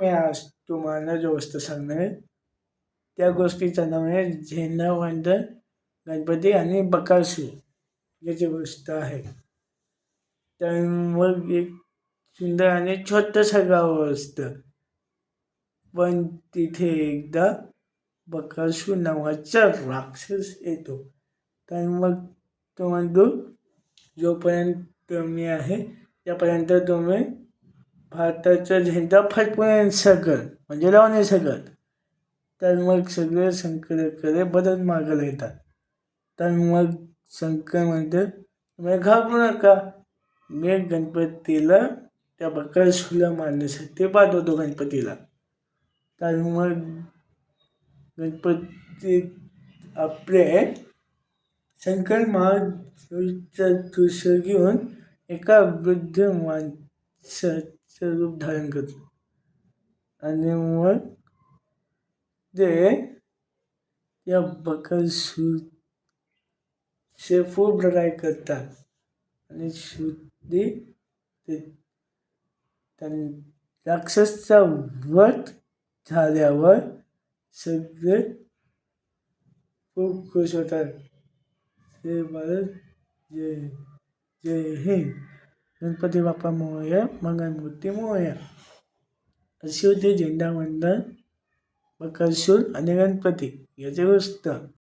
मी आज तुम्हाला जो गोष्ट सांगणार. आहे त्या गोष्टीचं नाव आहे झेंडावंदन गणपती आणि बकाशी याची गोष्ट आहे. तर मग एक सुंदर आणि छोटंसं गाव असतं. पण तिथे एकदा बकासू नावाचा राक्षस येतो. तर मग तो म्हणतो जोपर्यंत मी आहे त्यापर्यंत तुम्ही भारताचा झेंडा फडकून नाही म्हणजे लावणे नाही तर मग सगळे शंकराकडे बदल मागायला येतात. तर मग शंकर म्हणतो तुम्ही घाबरू नका. मी गणपतीला त्या बकासूरला मारण्यासाठी पाठवतो गणपतीला. तर मग गणपती आपले शंकर महाचा तुळस घेऊन एका वृद्ध माणसात रूप धारण करतो आणि मग ते या बकासूरचे फूल ट्राय करतात. आणि शुद्धी ते त्यां राक्षसचा वध झाल्यावर सगळे खूप खुश होतात. ते भारत जय जय हिंद. गणपती बाप्पा मोरया मंगलमूर्ती मोरया अशी होती झेंडावंदन बकासूर आणि गणपती याचे गोष्ट